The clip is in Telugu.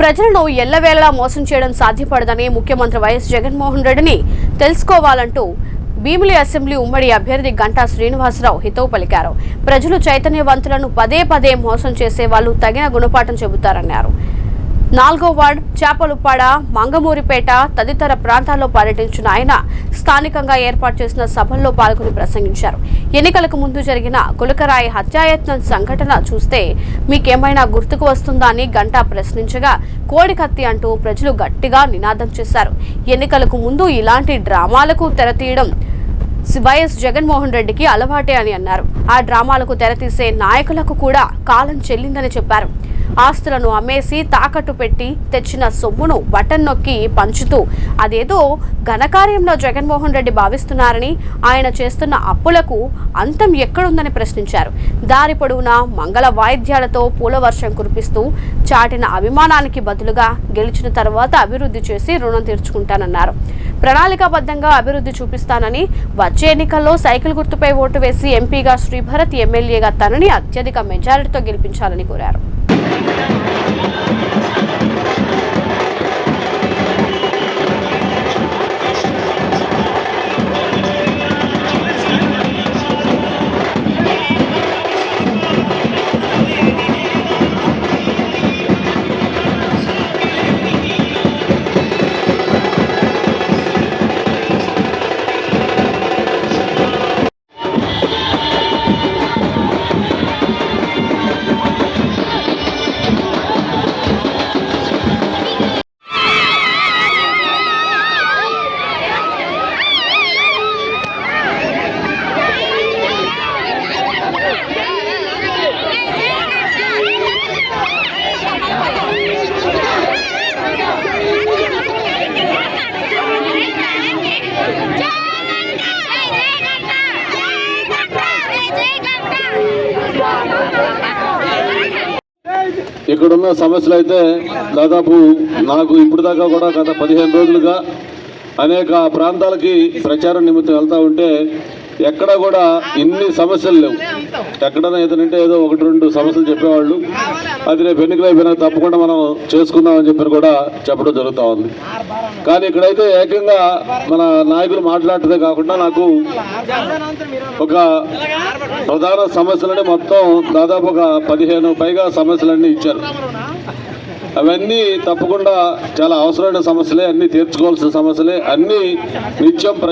ప్రజలను ఎల్లవేళలా మోసం చేయడం సాధ్యపడదని ముఖ్యమంత్రి వైఎస్ జగన్మోహన్ రెడ్డిని తెలుసుకోవాలంటూ భీమిలి అసెంబ్లీ ఉమ్మడి అభ్యర్థి గంటా శ్రీనివాసరావు హితవు పలికారు. ప్రజలు చైతన్యవంతులను పదే పదే మోసం చేసే వాళ్ళు తగిన గుణపాఠం చెబుతారన్నారు. నాలుగో వార్డ్ చేపలుప్పాడ మంగమూరిపేట తదితర ప్రాంతాల్లో పర్యటించిన ఆయన స్థానికంగా ఏర్పాటు చేసిన సభల్లో పాల్గొని ప్రసంగించారు. ఎన్నికలకు ముందు జరిగిన కులకరాయి హత్యాయత్నం సంఘటన చూస్తే మీకేమైనా గుర్తుకు వస్తుందా అని గంటా ప్రశ్నించగా కోడికత్తి అంటూ ప్రజలు గట్టిగా నినాదం చేశారు. ఎన్నికలకు ముందు ఇలాంటి డ్రామాలకు తెరతీయడం వైఎస్ జగన్మోహన్ రెడ్డికి అలవాటే అని అన్నారు. ఆ డ్రామాలకు తెరతీసే నాయకులకు కూడా కాలం చెల్లిందని చెప్పారు. ఆస్తులను అమ్మేసి తాకట్టు పెట్టి తెచ్చిన సొమ్మును బటన్ నొక్కి పంచుతూ అదేదో ఘనకార్యంలో జగన్మోహన్ రెడ్డి భావిస్తున్నారని ఆయన చేస్తున్న అప్పులకు అంతం ఎక్కడుందని ప్రశ్నించారు. దారి పొడవునా మంగళ వాయిద్యాలతో పూల వర్షం కురిపిస్తూ చాటిన అభిమానానికి బదులుగా గెలిచిన తర్వాత అభివృద్ధి చేసి రుణం తీర్చుకుంటానన్నారు. ప్రణాళికాబద్ధంగా అభివృద్ధి చూపిస్తానని వచ్చే ఎన్నికల్లో సైకిల్ గుర్తుపై ఓటు వేసి ఎంపీగా శ్రీభరత్ ఎమ్మెల్యేగా తనని అత్యధిక మెజారిటీతో గెలిపించాలని కోరారు. Thank you. ఇక్కడున్న సమస్యలు అయితే దాదాపు నాకు ఇప్పుడు దాకా కూడా గత పదిహేను రోజులుగా అనేక ప్రాంతాలకి ప్రచారం నిమిత్తం వెళ్తూ ఉంటే ఎక్కడ కూడా ఇన్ని సమస్యలు లేవు. ఎక్కడైనా ఏదంటే ఏదో ఒకటి రెండు సమస్యలు చెప్పేవాళ్ళు. అది రేపు ఎన్నికలు అయిపోయినా తప్పకుండా మనం చేసుకుందామని చెప్పి కూడా చెప్పడం జరుగుతూ ఉంది. కానీ ఇక్కడైతే ఏకంగా మన నాయకులు మాట్లాడటమే కాకుండా నాకు ఒక ప్రధాన సమస్యలని మొత్తం దాదాపు ఒక పదిహేను పైగా సమస్యలన్నీ ఇచ్చారు. అవన్నీ తప్పకుండా చాలా అవసరమైన సమస్యలే అన్నీ తీర్చుకోవాల్సిన సమస్యలే అన్నీ నిత్యం ప్ర-